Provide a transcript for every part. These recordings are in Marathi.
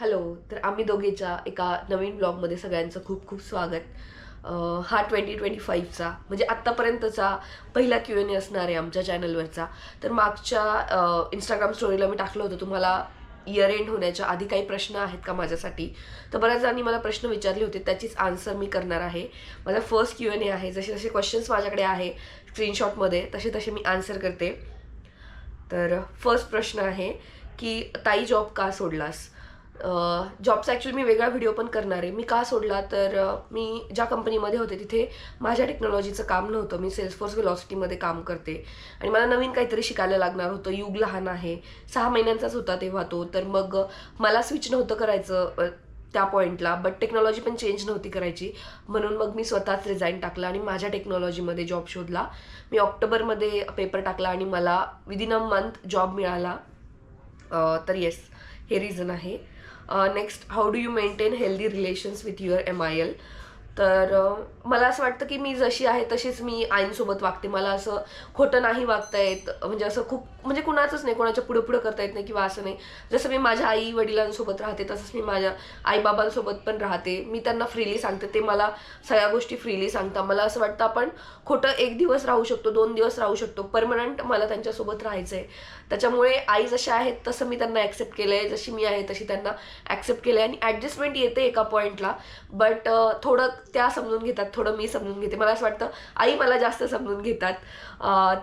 हॅलो तर आम्ही दोघेच्या एका नवीन ब्लॉगमध्ये सगळ्यांचं खूप खूप स्वागत. हा ट्वेंटी ट्वेंटी फाईव्हचा म्हणजे आत्तापर्यंतचा पहिला क्यू एन ए असणार आहे आमच्या चॅनलवरचा तर मागच्या इंस्टाग्राम स्टोरीला मी टाकलं होतं तुम्हाला इयर एंड होण्याच्या आधी काही प्रश्न आहेत का माझ्यासाठी? तर बऱ्याच जणांनी मला प्रश्न विचारले होते त्याचीच आन्सर मी करणार आहे. माझा फर्स्ट क्यू एन ए आहे जसे जसे क्वेश्चन्स माझ्याकडे आहे स्क्रीनशॉटमध्ये तसे तसे मी आन्सर करते. तर फर्स्ट प्रश्न आहे की ताई जॉब का सोडलास? जॉबचा ॲक्च्युली मी वेगळा व्हिडिओ पण करणार आहे. मी का सोडला तर मी ज्या कंपनीमध्ये होते तिथे माझ्या टेक्नॉलॉजीचं काम नव्हतं. मी सेल्सफोर्स वेलॉसिटीमध्ये काम करते. आणि मला नवीन काहीतरी शिकायला लागणार होतं. युग लहान आहे. सहा महिन्यांचाच होता तेव्हा तो. तर मग मला स्विच नव्हतं करायचं त्या पॉईंटला बट टेक्नॉलॉजी पण चेंज नव्हती करायची. म्हणून मग मी स्वतःच रिझाईन टाकला आणि माझ्या टेक्नॉलॉजीमध्ये जॉब शोधला. मी ऑक्टोबरमध्ये पेपर टाकला आणि मला विदिन अ मंथ जॉब मिळाला. तर येस हे रिझन आहे. Next how do you maintain healthy relations with your M I L तर uh, मला असं वाटतं की मी जशी आहे तशीच मी आईंसोबत वागते. मला असं खोटं नाही वागता येत. म्हणजे असं खूप म्हणजे कुणाचंच नाही कोणाच्या पुढं पुढं करता येत नाही किंवा असं नाही. जसं मी माझ्या आई वडिलांसोबत राहते तसंच मी माझ्या आईबाबांसोबत पण राहते. मी त्यांना फ्रीली सांगते ते मला सगळ्या गोष्टी फ्रीली सांगतात. मला असं वाटतं आपण खोटं एक दिवस राहू शकतो दोन दिवस राहू शकतो. परमनंट मला त्यांच्यासोबत राहायचं आहे त्याच्यामुळे आई जशा आहेत तसं मी त्यांना ॲक्सेप्ट केलं आहे जशी मी आहे तशी त्यांना ॲक्सेप्ट केलं आहे आणि ॲडजस्टमेंट येते एका पॉईंटला बट थोडं त्या समजून घेतात थोडं मी समजून घेते. मला असं वाटतं आई मला जास्त समजून घेतात.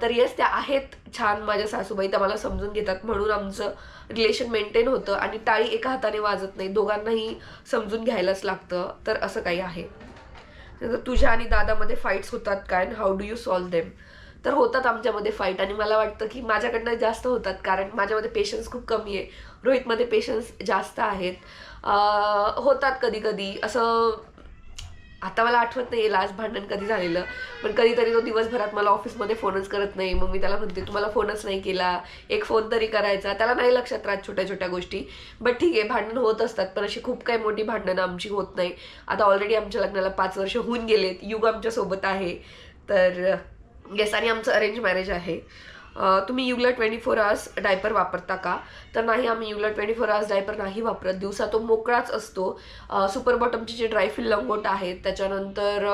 तर येस त्या आहेत छान माझ्या सासूबाई तर मला समजून घेतात म्हणून आमचं रिलेशन मेंटेन होतं आणि टाळी एका हाताने वाजत नाही. दोघांनाही समजून घ्यायलाच लागतं. तर असं काही आहे. तुझ्या आणि दादामध्ये फाईट्स होतात काय how do you solve them तर होतात आमच्यामध्ये फाईट आणि मला वाटतं की माझ्याकडनं जास्त होतात कारण माझ्यामध्ये पेशन्स खूप कमी आहे. रोहितमध्ये पेशन्स जास्त आहेत. होतात कधी कधी असं आता मला आठवत नाही लास्ट भांडण कधी झालेलं. पण कधीतरी तो दिवसभरात मला ऑफिसमध्ये फोनच करत नाही. मग मी त्याला म्हणते तुम्हाला फोनच नाही केला. एक फोन तरी करायचा. त्याला नाही लक्षात राहत छोट्या छोट्या गोष्टी. बट ठीक आहे भांडण होत असतात. पण अशी खूप काही मोठी भांडणं आमची होत नाही. आता ऑलरेडी आमच्या लग्नाला पाच वर्ष होऊन गेलेत. युग आमच्यासोबत आहे. तर येस आणि आमचं अरेंज मॅरेज आहे. तुम्ही युगला ट्वेंटी फोर आवर्स डायपर वापरता का? तर नाही आम्ही युगला ट्वेंटी फोर आवर्स डायपर नाही वापरत. दिवसा तो मोकळाच असतो. सुपर बॉटमचे जे ड्रायफिल लंगोट आहेत त्याच्यानंतर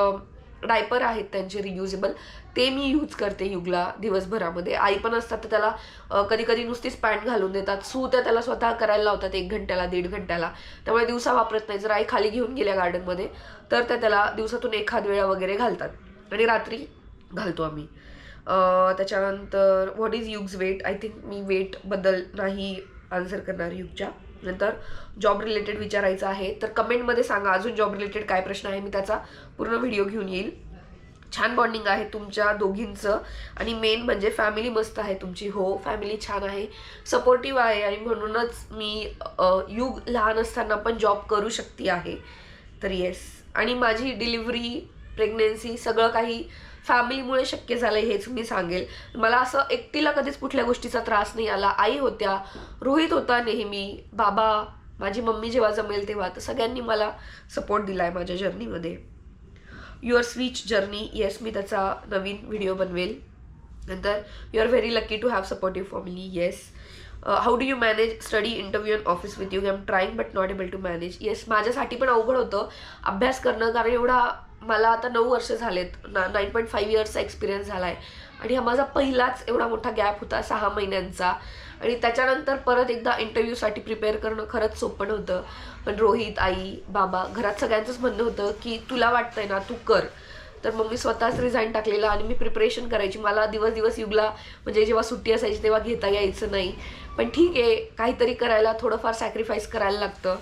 डायपर आहेत त्यांचे रियुजेबल ते मी यूज करते युगला दिवसभरामध्ये. आई पण असतात तर त्याला कधी कधी नुसतीच पॅन्ट घालून देतात. सू त्या त्याला स्वतः करायला लावतात एक घंट्याला दीड घंट्याला. त्यामुळे दिवसा वापरत नाही. जर आई खाली घेऊन गेल्या गार्डनमध्ये तर त्या त्याला दिवसातून एखाद वेळा वगैरे घालतात. आणि रात्री घालतो आम्ही. त्याच्यानंतर what is Yug's weight I think मी वेटबद्दल नाही आन्सर करणार युगच्या. नंतर जॉब रिलेटेड विचारायचं आहे. तर कमेंटमध्ये सांगा अजून जॉब रिलेटेड काय प्रश्न आहे. मी त्याचा पूर्ण व्हिडिओ घेऊन येईल. छान बॉन्डिंग आहे तुमच्या दोघींचं. आणि मेन म्हणजे फॅमिली मस्त आहे तुमची. हो फॅमिली छान आहे. सपोर्टिव्ह आहे आणि म्हणूनच मी युग लहान असताना पण जॉब करू शकते आहे. तर येस आणि माझी डिलिव्हरी प्रेग्नेन्सी सगळं काही फॅमिलीमुळे शक्य झालं हेच मी सांगेल. मला असं एकटीला कधीच कुठल्या गोष्टीचा त्रास नाही आला. आई होत्या रोहित होता नेहमी. बाबा माझी मम्मी जेव्हा जमेल तेव्हा. तर सगळ्यांनी मला सपोर्ट दिला आहे माझ्या जर्नीमध्ये युअर स्विच जर्नी येस मी त्याचा नवीन व्हिडिओ बनवेल. नंतर you are very lucky to have supportive family yes how do you manage study interview and office with you I am trying but not able to manage yes माझ्यासाठी पण अवघड होतं. अभ्यास करणं कारण एवढा मला आता नऊ वर्ष झालेत. ना नाईन पॉईंट फाईव्ह इयर्सचा एक्सपिरियन्स झाला आहे आणि हा माझा पहिलाच एवढा मोठा गॅप होता सहा महिन्यांचा. आणि त्याच्यानंतर परत एकदा इंटरव्ह्यूसाठी प्रिपेअर करणं खरंच सोपं नव्हतं. पण रोहित आई बाबा घरात सगळ्यांचंच म्हणणं होतं की तुला वाटतंय ना तू कर. तर मग मी स्वतःच रिझाईन टाकलेला आणि मी प्रिपरेशन करायची. मला दिवस दिवस युगला म्हणजे जेव्हा सुट्टी असायची तेव्हा घेता यायचं नाही. पण ठीक आहे काहीतरी करायला थोडंफार सॅक्रिफाईस करायला लागतं.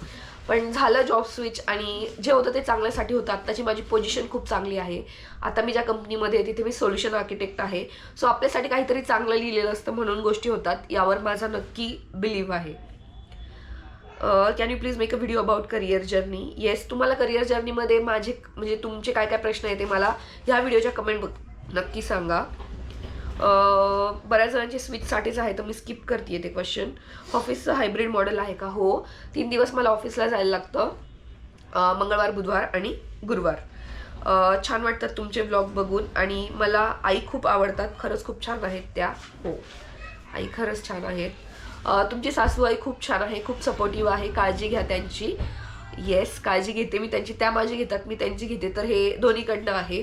पण झालं जॉब स्विच आणि जे होतं ते चांगल्यासाठी होतं. आत्ताची माझी पोझिशन खूप चांगली आहे. आता मी ज्या कंपनीमध्ये आहे तिथे मी सोल्युशन आर्किटेक्ट आहे. सो आपल्यासाठी काहीतरी चांगलं लिहिलेलं असतं म्हणून गोष्टी होतात. यावर माझा नक्की बिलीव्ह आहे. Can you please make a video about career journey yes तुम्हाला करिअर जर्नीमध्ये माझे म्हणजे तुमचे काय काय प्रश्न आहे ते मला ह्या व्हिडिओच्या कमेंट नक्की सांगा. बऱ्याच जणांचे स्विचसाठीच आहे तर मी स्किप करते ते क्वेश्चन ऑफिसचं हायब्रिड मॉडेल आहे का? हो. तीन दिवस मला ऑफिसला जायला लागतं. मंगळवार बुधवार आणि गुरुवार. छान वाटतात तुमचे ब्लॉग बघून आणि मला आई खूप आवडतात. खरंच खूप छान आहेत त्या. हो. आई खरंच छान आहेत. तुमची सासू आई खूप छान आहे खूप सपोर्टिव्ह आहे. काळजी घ्या त्यांची. येस काळजी घेते मी त्यांची. त्या माझी घेतात मी त्यांची घेते. तर हे दोन्हीकडनं आहे.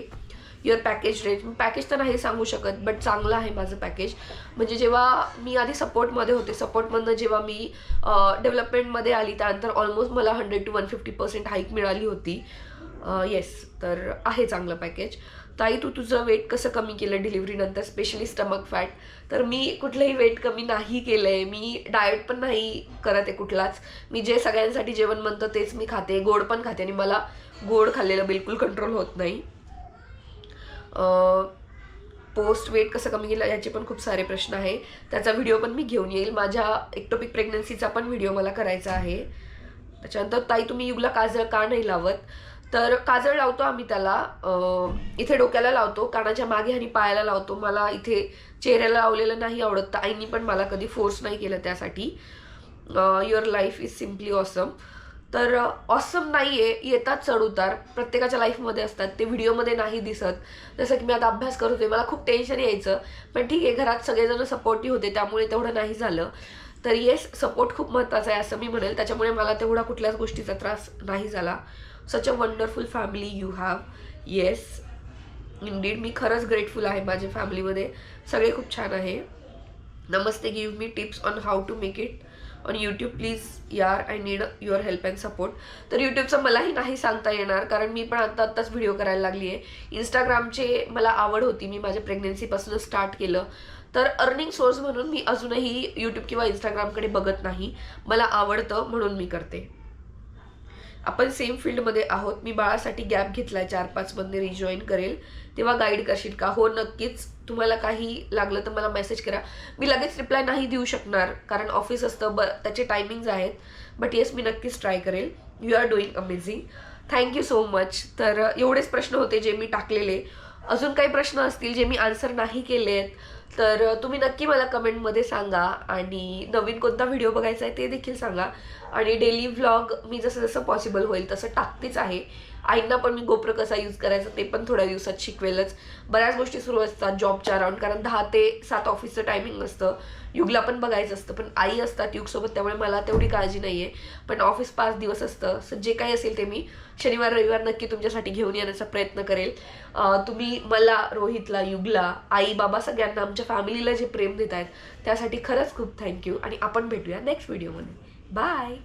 युअर पॅकेज रेट मी पॅकेज तर नाही सांगू शकत बट चांगलं आहे माझं पॅकेज म्हणजे जेव्हा मी आधी सपोर्टमध्ये होते सपोर्टमधनं जेव्हा मी डेव्हलपमेंटमध्ये आली त्यानंतर ऑलमोस्ट मला hundred two one fifty percent hike मिळाली होती. येस तर आहे चांगलं पॅकेज ताई तू तुझं वेट कसं कमी केलं डिलिव्हरीनंतर स्पेशली स्टमक फॅट तर मी कुठलंही वेट कमी नाही केलं आहे मी डाएट पण नाही करत आहे कुठलाच. मी जे सगळ्यांसाठी जेवण म्हणतं तेच मी खाते. गोड पण खाते आणि मला गोड खाल्लेलं बिलकुल कंट्रोल होत नाही. पोस्ट वेट कसं कमी केलं याचे पण खूप सारे प्रश्न आहे. त्याचा व्हिडिओ पण मी घेऊन येईल. माझ्या एक्टोपिक प्रेग्नन्सीचा पण व्हिडिओ मला करायचा आहे. त्याच्यानंतर ताई तुम्ही युगला काजळ का नाही लावत? तर काजळ लावतो आम्ही त्याला. इथे डोक्याला लावतो. कानाच्या मागे आणि पायाला लावतो. मला इथे चेहऱ्याला लावलेलं नाही आवडत. तर आईनी पण मला कधी फोर्स नाही केलं त्यासाठी. Your life is simply awesome तर ऑसम नाही आहे येतात चढउतार प्रत्येकाच्या लाईफमध्ये असतात. ते व्हिडिओमध्ये नाही दिसत. जसं की मी आता अभ्यास करत होते मला खूप टेन्शन यायचं. पण ठीक आहे घरात सगळेजण सपोर्टिव्ह होते त्यामुळे तेवढं नाही झालं. तर येस सपोर्ट खूप महत्त्वाचा आहे असं मी म्हणेल. त्याच्यामुळे मला तेवढा कुठल्याच गोष्टीचा त्रास नाही झाला. Such a wonderful family you have yes indeed मी खरंच ग्रेटफुल आहे माझ्या फॅमिलीमध्ये सगळे खूप छान आहे. नमस्ते give me tips on how to make it on YouTube please यार I need your help and support तर यूट्यूबचं मलाही नाही सांगता येणार कारण मी पण आत्ता आत्ताच व्हिडिओ करायला लागली आहे इंस्टाग्रामचे मला आवड होती मी माझ्या प्रेग्नन्सीपासून स्टार्ट केलं. तर अर्निंग सोर्स म्हणून मी अजूनही यूट्यूब किंवा इंस्टाग्रामकडे बघत नाही. मला आवडतं म्हणून मी करते. आपण सेम फील्डमध्ये आहोत. मी बाळासाठी गॅप घेतलाय. चार पाच मध्ये रिजॉईन करेल. तेव्हा गाईड करशील का? हो नक्कीच. तुम्हाला काही लागलं तर मला मेसेज करा. मी लगेच रिप्लाय नाही देऊ शकणार कारण ऑफिस असतं. ब त्याचे टायमिंग्ज आहेत. बट येस मी नक्कीच ट्राय करेल. You are doing amazing thank you so much तर एवढेच प्रश्न होते जे मी टाकलेले. अजून काही प्रश्न असतील जे मी आन्सर नाही केले आहेत तर तुम्ही नक्की मला कमेंटमध्ये सांगा आणि नवीन कोणता व्हिडिओ बघायचा आहे ते देखील सांगा. आणि डेली व्लॉग मी जसं जसं पॉसिबल होईल तसं टाकतेच आहे. आईंना पण मी गोप्र कसा यूज करायचा ते पण थोड्या दिवसात शिकवेलच. बऱ्याच गोष्टी सुरू असतात जॉबच्या अराउंड कारण दहा ते सात ऑफिसचं टायमिंग असतं युगला पण बघायचं असतं पण आई असतात युगसोबत त्यामुळे मला तेवढी काळजी नाही आहे पण ऑफिस पाच दिवस असतं सो जे काही असेल ते मी शनिवार रविवार नक्की तुमच्यासाठी घेऊन येण्याचा प्रयत्न करेल. तुम्ही मला रोहितला युगला आई बाबा सगळ्यांना आमच्या फॅमिलीला जे प्रेम देत आहेत त्यासाठी खरंच खूप थँक्यू आणि आपण भेटूया नेक्स्ट व्हिडिओमध्ये बाय